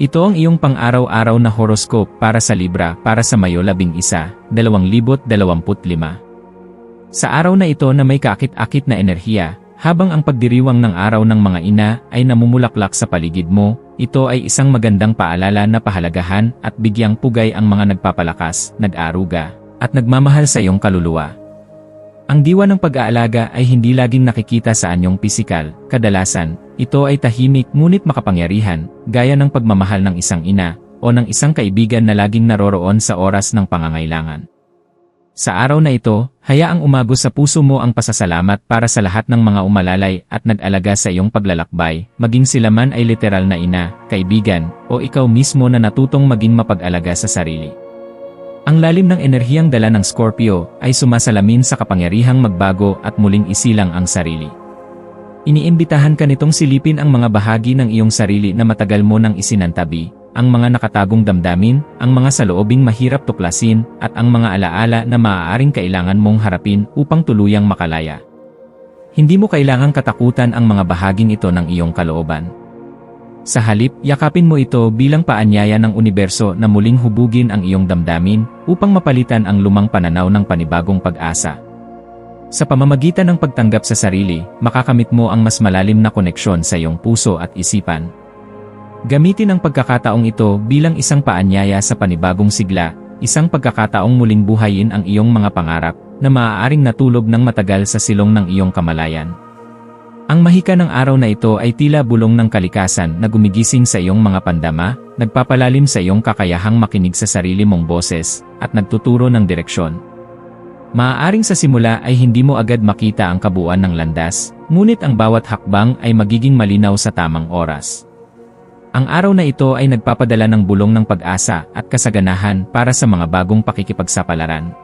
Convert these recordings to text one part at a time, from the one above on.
Ito ang iyong pang-araw-araw na horoscope para sa Libra para sa Mayo 11, 2025. Sa araw na ito na may kakit-akit na enerhiya, habang ang pagdiriwang ng araw ng mga ina ay namumulaklak sa paligid mo, ito ay isang magandang paalala na pahalagahan at bigyang pugay ang mga nagpapalakas, nag-aruga, at nagmamahal sa iyong kaluluwa. Ang diwa ng pag-aalaga ay hindi laging nakikita sa anyong pisikal, kadalasan, ito ay tahimik ngunit makapangyarihan, gaya ng pagmamahal ng isang ina, o ng isang kaibigan na laging naroroon sa oras ng pangangailangan. Sa araw na ito, hayaang umagos sa puso mo ang pasasalamat para sa lahat ng mga umalalay at nag-alaga sa iyong paglalakbay, maging sila man ay literal na ina, kaibigan, o ikaw mismo na natutong maging mapag-alaga sa sarili. Ang lalim ng enerhiyang dala ng Scorpio ay sumasalamin sa kapangyarihang magbago at muling isilang ang sarili. Iniimbitahan ka nitong silipin ang mga bahagi ng iyong sarili na matagal mo nang isinantabi, ang mga nakatagong damdamin, ang mga saloobing mahirap tuklasin, at ang mga alaala na maaaring kailangan mong harapin upang tuluyang makalaya. Hindi mo kailangang katakutan ang mga bahaging ito ng iyong kalooban. Sa halip, yakapin mo ito bilang paanyaya ng universo na muling hubugin ang iyong damdamin upang mapalitan ang lumang pananaw ng panibagong pag-asa. Sa pamamagitan ng pagtanggap sa sarili, makakamit mo ang mas malalim na koneksyon sa iyong puso at isipan. Gamitin ang pagkakataong ito bilang isang paanyaya sa panibagong sigla, isang pagkakataong muling buhayin ang iyong mga pangarap na maaaring natulog ng matagal sa silong ng iyong kamalayan. Ang mahika ng araw na ito ay tila bulong ng kalikasan na gumigising sa iyong mga pandama, nagpapalalim sa iyong kakayahang makinig sa sarili mong boses, at nagtuturo ng direksyon. Maaaring sa simula ay hindi mo agad makita ang kabuuan ng landas, ngunit ang bawat hakbang ay magiging malinaw sa tamang oras. Ang araw na ito ay nagpapadala ng bulong ng pag-asa at kasaganahan para sa mga bagong pakikipagsapalaran.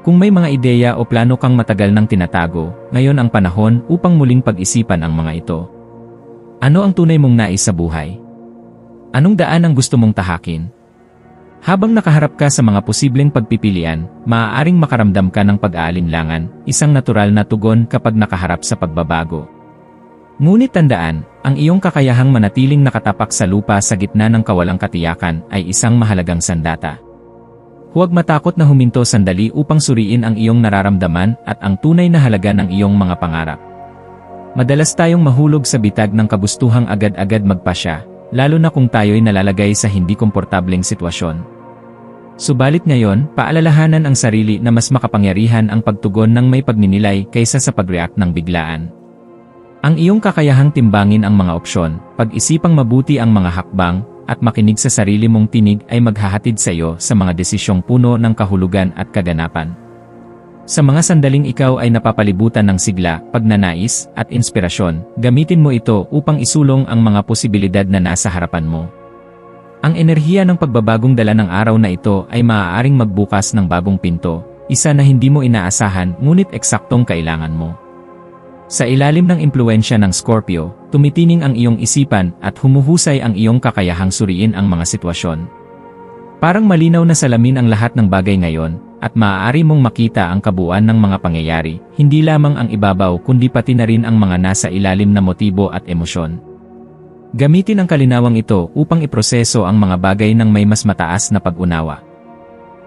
Kung may mga ideya o plano kang matagal nang tinatago, ngayon ang panahon upang muling pag-isipan ang mga ito. Ano ang tunay mong nais sa buhay? Anong daan ang gusto mong tahakin? Habang nakaharap ka sa mga posibleng pagpipilian, maaaring makaramdam ka ng pag-aalinlangan, isang natural na tugon kapag nakaharap sa pagbabago. Ngunit tandaan, ang iyong kakayahang manatiling nakatapak sa lupa sa gitna ng kawalang katiyakan ay isang mahalagang sandata. Huwag matakot na huminto sandali upang suriin ang iyong nararamdaman at ang tunay na halaga ng iyong mga pangarap. Madalas tayong mahulog sa bitag ng kagustuhang agad-agad magpasya, lalo na kung tayo'y nalalagay sa hindi komportableng sitwasyon. Subalit ngayon, paalalahanan ang sarili na mas makapangyarihan ang pagtugon ng may pagninilay kaysa sa pag-react ng biglaan. Ang iyong kakayahang timbangin ang mga opsyon, pag-isipang mabuti ang mga hakbang, at makinig sa sarili mong tinig ay maghahatid sa iyo sa mga desisyong puno ng kahulugan at kaganapan. Sa mga sandaling ikaw ay napapalibutan ng sigla, pagnanais, at inspirasyon, gamitin mo ito upang isulong ang mga posibilidad na nasa harapan mo. Ang enerhiya ng pagbabagong dala ng araw na ito ay maaaring magbukas ng bagong pinto, isa na hindi mo inaasahan ngunit eksaktong kailangan mo. Sa ilalim ng impluensya ng Scorpio, tumitining ang iyong isipan at humuhusay ang iyong kakayahang suriin ang mga sitwasyon. Parang malinaw na salamin ang lahat ng bagay ngayon, at maaari mong makita ang kabuuan ng mga pangyayari, hindi lamang ang ibabaw kundi pati na rin ang mga nasa ilalim na motibo at emosyon. Gamitin ang kalinawang ito upang iproseso ang mga bagay ng may mas mataas na pag-unawa.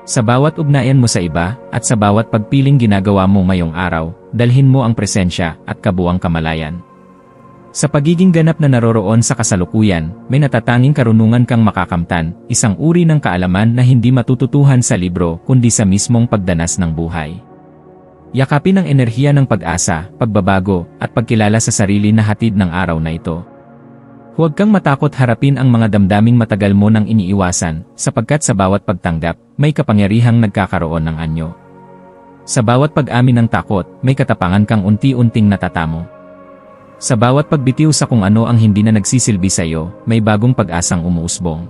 Sa bawat ugnayan mo sa iba, at sa bawat pagpiling ginagawa mo ngayong araw, dalhin mo ang presensya at kabuang kamalayan. Sa pagiging ganap na naroroon sa kasalukuyan, may natatanging karunungan kang makakamtan, isang uri ng kaalaman na hindi matututuhan sa libro kundi sa mismong pagdanas ng buhay. Yakapin ang enerhiya ng pag-asa, pagbabago, at pagkilala sa sarili na hatid ng araw na ito. Huwag kang matakot harapin ang mga damdaming matagal mo nang iniiwasan, sapagkat sa bawat pagtanggap, may kapangyarihang nagkakaroon ng anyo. Sa bawat pag-amin ng takot, may katapangan kang unti-unting natatamo. Sa bawat pagbitiw sa kung ano ang hindi na nagsisilbi sa iyo, may bagong pag-asang umuusbong.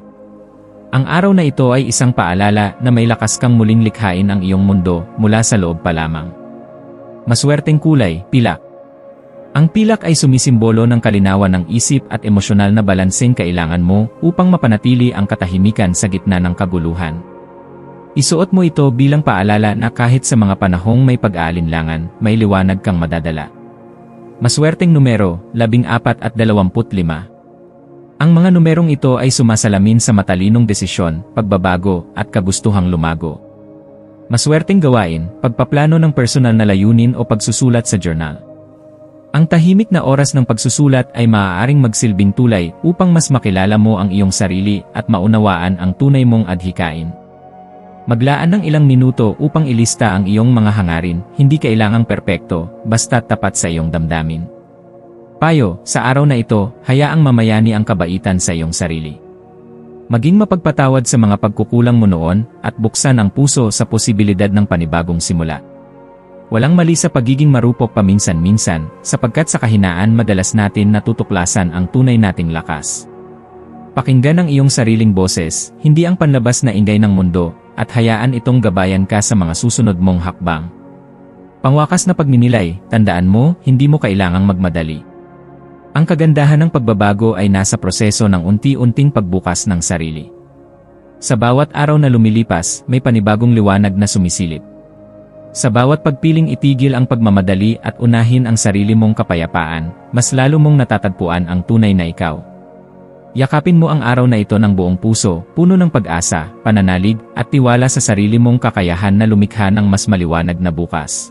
Ang araw na ito ay isang paalala na may lakas kang muling likhain ang iyong mundo mula sa loob pa lamang. Maswerteng kulay, pilak. Ang pilak ay sumisimbolo ng kalinawan ng isip at emosyonal na balanseng kailangan mo upang mapanatili ang katahimikan sa gitna ng kaguluhan. Isuot mo ito bilang paalala na kahit sa mga panahong may pag-aalinlangan, may liwanag kang madadala. Maswerteng numero, 14 at 25. Ang mga numerong ito ay sumasalamin sa matalinong desisyon, pagbabago, at kagustuhang lumago. Maswerteng gawain, pagpaplano ng personal na layunin o pagsusulat sa journal. Ang tahimik na oras ng pagsusulat ay maaaring magsilbing tulay upang mas makilala mo ang iyong sarili at maunawaan ang tunay mong adhikain. Maglaan ng ilang minuto upang ilista ang iyong mga hangarin, hindi kailangang perpekto, basta tapat sa iyong damdamin. Payo, sa araw na ito, hayaang mamayani ang kabaitan sa iyong sarili. Maging mapagpatawad sa mga pagkukulang mo noon at buksan ang puso sa posibilidad ng panibagong simula. Walang mali sa pagiging marupok paminsan-minsan, sapagkat sa kahinaan madalas natin natutuklasan ang tunay nating lakas. Pakinggan ang iyong sariling boses, hindi ang panlabas na ingay ng mundo, at hayaan itong gabayan ka sa mga susunod mong hakbang. Pangwakas na pagninilay, tandaan mo, hindi mo kailangang magmadali. Ang kagandahan ng pagbabago ay nasa proseso ng unti-unting pagbukas ng sarili. Sa bawat araw na lumilipas, may panibagong liwanag na sumisilip. Sa bawat pagpiling itigil ang pagmamadali at unahin ang sarili mong kapayapaan, mas lalo mong natatagpuan ang tunay na ikaw. Yakapin mo ang araw na ito ng buong puso, puno ng pag-asa, pananalig, at tiwala sa sarili mong kakayahan na lumikha ng mas maliwanag na bukas.